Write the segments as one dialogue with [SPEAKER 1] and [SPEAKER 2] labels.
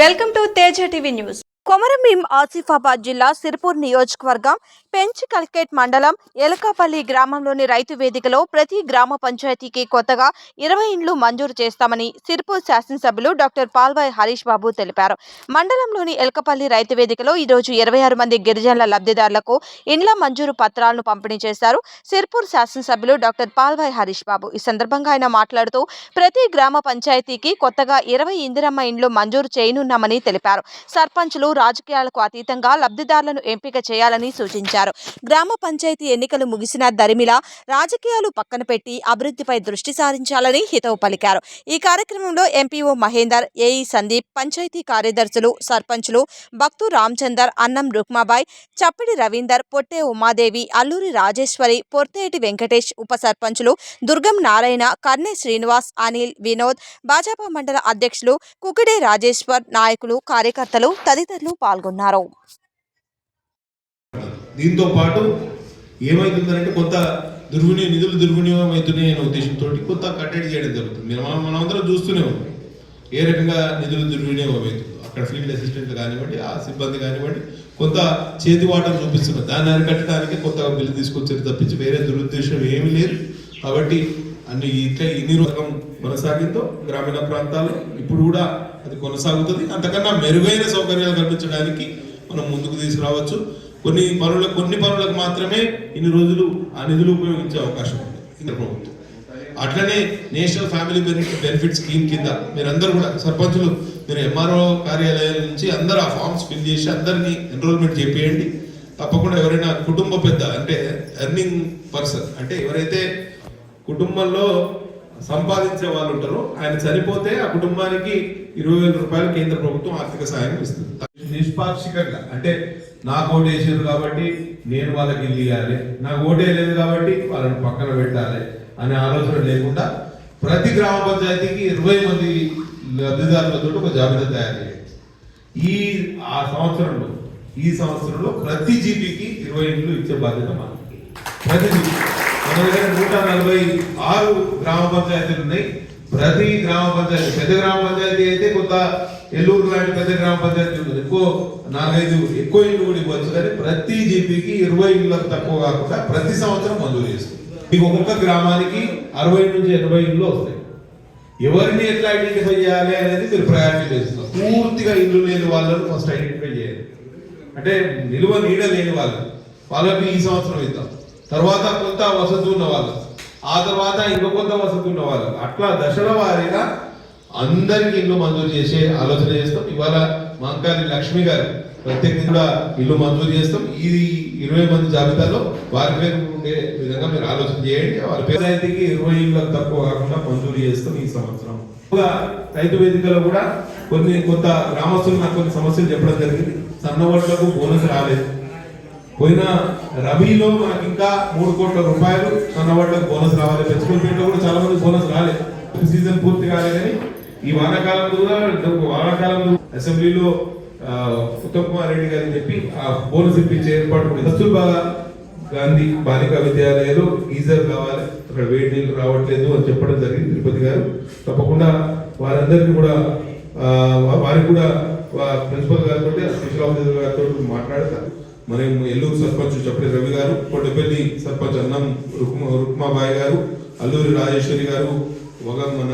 [SPEAKER 1] Welcome to Teja TV news.
[SPEAKER 2] Komarambheem Asifabad జిల్లా సిర్పూర్ నియోజకవర్గం పెంచ్ కల్కేట్ మండలం ఎలకాపల్లి గ్రామంలోని రైతు వేదికలో ప్రతి గ్రామ పంచాయతీకి కొత్తగా ఇరవై ఇండ్లు మంజూరు చేస్తామని సిర్పూర్ శాసనసభ్యులు డాక్టర్ పాల్వాయ్ హరీష్ బాబు తెలిపారు. మండలంలోని ఎలకపల్లి రైతు వేదికలో ఈరోజు ఇరవై ఆరు మంది గిరిజనుల లబ్ధిదారులకు ఇండ్ల మంజూరు పత్రాలను పంపిణీ చేశారు. సిర్పూర్ శాసనసభ్యులు డాక్టర్ పాల్వాయ్ హరీష్ బాబు ఈ సందర్భంగా ఆయన మాట్లాడుతూ ప్రతి గ్రామ పంచాయతీకి కొత్తగా ఇరవై ఇందిరమ్మ ఇండ్లు మంజూరు చేయనున్నామని తెలిపారు. సర్పంచులు రాజకీయాలకు అతీతంగా లబ్ధిదారులను ఎంపిక చేయాలని సూచించారు. గ్రామ పంచాయతీ ఎన్నికలు ముగిసిన దరిమిల రాజకీయాలు పక్కన పెట్టి అభివృద్ధిపై దృష్టి సారించాలని హితవు పలికారు. ఈ కార్యక్రమంలో ఎంపీఓ మహేందర్ ఏఈ సందీప్ పంచాయతీ కార్యదర్శులు సర్పంచులు భక్తు రామచందర్ అన్నం రుక్మాబాయ్ చప్పిడి రవీందర్ పొట్టే ఉమాదేవి అల్లూరి రాజేశ్వరి పొర్తేటి వెంకటేష్ ఉప సర్పంచులు దుర్గం నారాయణ కర్ణే శ్రీనివాస్ అనిల్ వినోద్ భాజపా మండల అధ్యక్షులు కుకిడే రాజేశ్వర్ నాయకులు కార్యకర్తలు తదితరులు పాల్గొన్నారు.
[SPEAKER 3] దీంతో పాటు ఏమైతుందంటే కొంత దుర్వినియోగ నిధులు దుర్వినియోగం అవుతున్నాయి అనే ఉద్దేశంతో కొంత కట్టడి చేయడం జరుగుతుంది. మనం మనమందరం చూస్తూనే ఉన్నాం. ఏ రకంగా నిధులు దుర్వినియోగం అవుతుందో అక్కడ ఫీల్డ్ అసిస్టెంట్ కానివ్వండి ఆ సిబ్బంది కానివ్వండి కొంత చేతివాటం చూపిస్తున్నారు దాన్ని అరికట్టడానికి కొత్తగా బిల్లు తీసుకొచ్చారు తప్పించి వేరే దురుద్దేశం ఏమీ లేదు. కాబట్టి అన్ని ఇట్లా ఇన్ని రకం కొనసాగిందో గ్రామీణ ప్రాంతాల్లో ఇప్పుడు కూడా అది కొనసాగుతుంది. అంతకన్నా మెరుగైన సౌకర్యాలు కల్పించడానికి మనం ముందుకు తీసుకురావచ్చు. కొన్ని పనులకు కొన్ని పనులకు మాత్రమే ఇన్ని రోజులు ఆ నిధులు ఉపయోగించే అవకాశం ఉంది కేంద్ర ప్రభుత్వం. అట్లనే national family benefit benefit scheme కింద మీరందరూ కూడా సర్పంచులు మీరు ఎంఆర్ఓ కార్యాలయాల నుంచి అందరు ఆ ఫామ్స్ ఫిల్ చేసి అందరినీ ఎన్రోల్మెంట్ చేపియండి. తప్పకుండా ఎవరైనా కుటుంబ పెద్ద అంటే ఎర్నింగ్ పర్సన్ అంటే ఎవరైతే కుటుంబంలో సంపాదించే వాళ్ళు ఉంటారో ఆయన చనిపోతే ఆ కుటుంబానికి ఇరవై వేల రూపాయలు కేంద్ర ప్రభుత్వం ఆర్థిక సాయం ఇస్తుంది. నిష్పాక్షికంగా. అంటే నాకు ఓటు వేసారు కాబట్టి నేను వాళ్ళకి ఇల్లు ఇవ్వాలి నాకు ఓటే లేదు కాబట్టి వాళ్ళని పక్కన పెట్టాలి అనే ఆలోచన లేకుండా ప్రతి గ్రామ పంచాయతీకి ఇరవై మంది లబ్ధిదారులతో ఒక జాబితా తయారు చేయాలి ఈ ఆ సంవత్సరంలో ఈ సంవత్సరంలో ప్రతి జీపీకి ఇరవై ఇండ్లు ఇచ్చే బాధ్యత మనకి ప్రతి జీపీ. మన దగ్గర నూట నలభై ఆరు గ్రామ పంచాయతీలు ఉన్నాయి. ప్రతి గ్రామ పంచాయతీ పెద్ద గ్రామ పంచాయతీ అయితే కొంత ఎల్లూరు లాంటి పెద్ద గ్రామ పంచాయతీ ఉంటుంది. ఎక్కువ నాలుగైదు ఎక్కువ ఇల్లు కూడా ఇవ్వచ్చు. కానీ ప్రతి జీపీకి ఇరవై ఇళ్ళకు తక్కువ కాకుండా ప్రతి సంవత్సరం మంజూరు చేస్తుంది. మీకు ఒక్కొక్క గ్రామానికి అరవై నుంచి ఎనభై ఇళ్ళు వస్తాయి. ఎవరిని ఎట్లా ఐడెంటిఫై చేయాలి అనేది మీరు ప్రయారిటీ చేస్తున్నారు. పూర్తిగా ఇల్లు లేని వాళ్ళను ఫస్ట్ ఐడెంటిఫై చేయాలి. అంటే నిలువ నీడ లేని వాళ్ళు వాళ్ళకి ఈ సంవత్సరం ఇద్దాం. తర్వాత కొంత వసతి ఉన్న వాళ్ళు ఆ తర్వాత ఇంకో కొంత వసతి ఉన్న వాళ్ళు అట్లా దశల వారీగా అందరికి ఇల్లు మంజూరు చేసే ఆలోచన చేస్తాం. ఇవాళ మంకాలి లక్ష్మి గారు ప్రత్యేకంగా కూడా ఇల్లు మంజూరు చేస్తాం. ఇది ఇరవై మంది జాబితాలో వారి పేరు ఉండే విధంగా మీరు ఆలోచన చేయండి. వారి పేరు ఇరవై ఇళ్ళకు తక్కువ కాకుండా మంజూరు చేస్తాం ఈ సంవత్సరం. రైతు వేదికలో కూడా కొన్ని కొంత గ్రామస్తులు నాకు కొన్ని సమస్యలు చెప్పడం జరిగింది. సన్నవాళ్ళకు బోనస్ రాలేదు. పోయిన రబీలో మనకి ఇంకా మూడు కోట్ల రూపాయలు సన్నవడ్లకు బోనస్ రావాలి. పెంచుకులపేటలో కూడా చాలా మంది బోనస్ రాలేదు. సీజన్ పూర్తి కాలేదని ఈ వానాకాలంలో కూడా వానాకాలంలో అసెంబ్లీలో ఉత్తమ్ కుమార్ రెడ్డి గారికి చెప్పి ఆ బోనస్ ఇప్పించే ఏర్పాటు కస్తూర్బా గాంధీ బాలికా విద్యాలయాలు గీజర్ కావాలి. అక్కడ వేడి నీళ్ళు రావట్లేదు అని చెప్పడం జరిగింది తిరుపతి గారు. తప్పకుండా వారందరికీ కూడా వారికి కూడా ప్రిన్సిపల్ గారితో స్పెషల్ ఆఫీసర్ గారితో మాట్లాడతారు. మనం ఎల్లూరు సర్పంచ్ చప్పటి రవి గారు కొట్టపల్లి సర్పంచ్ అన్నం రుక్మ రుక్మాబాయి గారు అల్లూరి రాజేశ్వరి గారు ఒక మన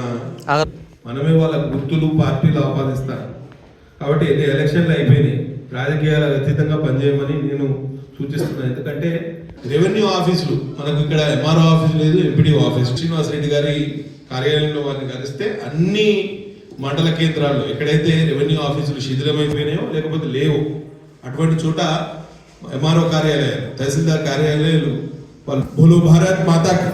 [SPEAKER 3] మనమే వాళ్ళ గుర్తులు పార్టీలు ఆపాదిస్తారు కాబట్టి ఎన్ని ఎలక్షన్లు అయిపోయినాయి రాజకీయాలకు అతీతంగా పనిచేయమని నేను సూచిస్తున్నాను. ఎందుకంటే రెవెన్యూ ఆఫీసులు మనకు ఇక్కడ ఎంఆర్ఓ ఆఫీస్ లేదు ఎంపీడీ ఆఫీస్. శ్రీనివాస్ రెడ్డి గారి కార్యాలయంలో వారిని కలిస్తే అన్ని మండల కేంద్రాల్లో ఎక్కడైతే రెవెన్యూ ఆఫీసులు శిథిలమైపోయినాయో లేకపోతే లేవు అటువంటి చోట ఎంఆర్ఓ కార్యాలయాలు తహసీల్దార్ కార్యాలయాలు వాళ్ళు బోలో భారత్ మాతాకి